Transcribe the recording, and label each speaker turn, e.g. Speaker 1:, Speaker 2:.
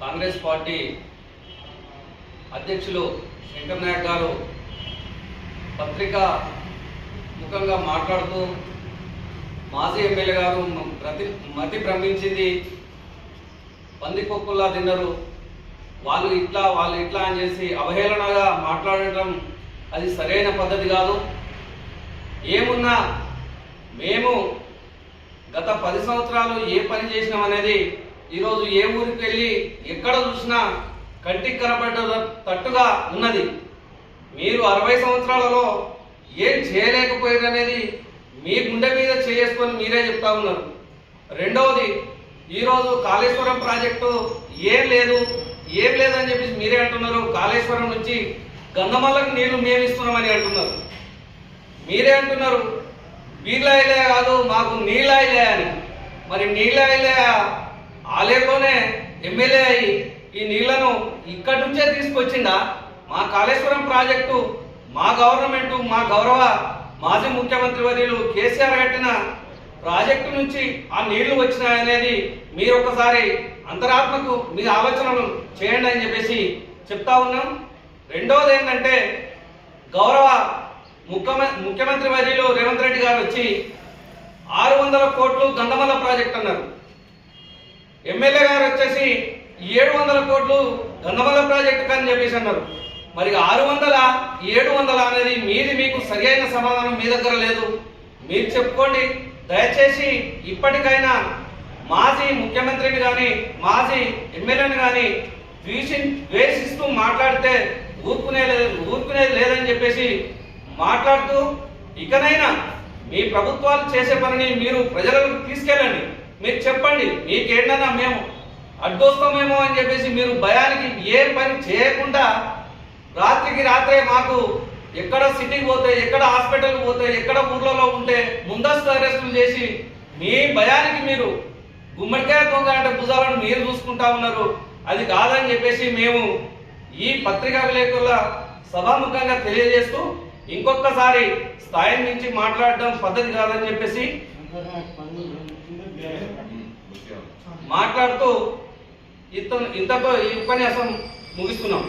Speaker 1: Congress party అధ్యక్షులు శంకర్ నాయక్ గారు పత్రిక ముఖంగా మాట్లాడుతూ మాజీ ఎమ్మెల్యే గారు ప్రతి మతి భ్రమించింది. పందికొక్కుల్లా తిన్నారు. వాళ్ళు ఇట్లా వాళ్ళు ఇట్లా అని చేసి అవహేళనగా మాట్లాడటం అది సరైన పద్ధతి కాదు. ఏమున్నా మేము గత పది సంవత్సరాలు ఏ పని చేసినాం అనేది ఈరోజు ఏ ఊరికి వెళ్ళి ఎక్కడ చూసినా కంటికి కనపడ్డ తట్టుగా ఉన్నది. మీరు అరవై సంవత్సరాలలో ఏం చేయలేకపోయారు అనేది మీ గుండె మీద చేసుకొని మీరే చెప్తా ఉన్నారు. రెండవది ఈరోజు కాళేశ్వరం ప్రాజెక్టు ఏం లేదు ఏం లేదని చెప్పేసి మీరే అంటున్నారు. కాళేశ్వరం నుంచి గంధమల్లకు నీళ్ళు మేము ఇస్తున్నామని అంటున్నారు. మీరే అంటున్నారు బీర్లాయిలే కాదు మాకు నీళ్ళాయిలే అని. మరి నీళ్ళాయిలే ఆలేలోనే ఎమ్మెల్యే అయి ఈ నీళ్ళను ఇక్కడి నుంచే తీసుకొచ్చిందా మా కాళేశ్వరం ప్రాజెక్టు మా గవర్నమెంట్ మా గౌరవ మాజీ ముఖ్యమంత్రి వర్యులు కేసీఆర్ కట్టిన ప్రాజెక్టు నుంచి ఆ నీళ్ళు వచ్చినాయనేది మీరు ఒకసారి అంతరాత్మకు మీ ఆలోచనలు చేయండి అని చెప్పేసి చెప్తా ఉన్నాం. రెండవది ఏంటంటే గౌరవ ముఖ్యమంత్రి ముఖ్యమంత్రి వర్యులు రేవంత్ రెడ్డి గారు వచ్చి ఆరు వందల కోట్లు గంధమల ప్రాజెక్ట్ అన్నారు. ఎమ్మెల్యే గారు వచ్చేసి ఏడు వందల కోట్లు గంధమల ప్రాజెక్టు అని చెప్పేసి అన్నారు. మరి ఆరు వందల ఏడు వందల అనేది మీది మీకు సరి అయిన సమాధానం మీ దగ్గర లేదు. మీరు చెప్పుకోండి. దయచేసి ఇప్పటికైనా మాజీ ముఖ్యమంత్రిని కానీ మాజీ ఎమ్మెల్యేని కానీ ద్వేషి ద్వేషిస్తూ మాట్లాడితే ఊరుకునే లేదు ఊరుకునేది లేదని చెప్పేసి మాట్లాడుతూ ఇకనైనా మీ ప్రభుత్వాలు చేసే పనిని మీరు ప్రజలకు తీసుకెళ్ళండి. మీరు చెప్పండి మీకేంటన్నా మేము అడ్డొస్తామేమో అని చెప్పేసి మీరు భయానికి ఏ పని చేయకుండా రాత్రికి రాత్రే మాకు ఎక్కడ సిటీకి పోతే ఎక్కడ హాస్పిటల్కి పోతే ఎక్కడ ఊర్లలో ఉంటే ముందస్తు అరెస్టులు చేసి మీ భయానికి మీరు గుమ్మడికాయ దొంగ అంటే భుజాలను మీరు చూసుకుంటా ఉన్నారు. అది కాదని చెప్పేసి మేము ఈ పత్రికా విలేకరుల సభాముఖంగా తెలియజేస్తూ ఇంకొకసారి స్థాయి నుంచి మాట్లాడడం పద్ధతి కాదని చెప్పేసి మాట్లాడుతూ ఇతను ఇంతతో ఈ ఉపన్యాసం ముగిస్తున్నాం.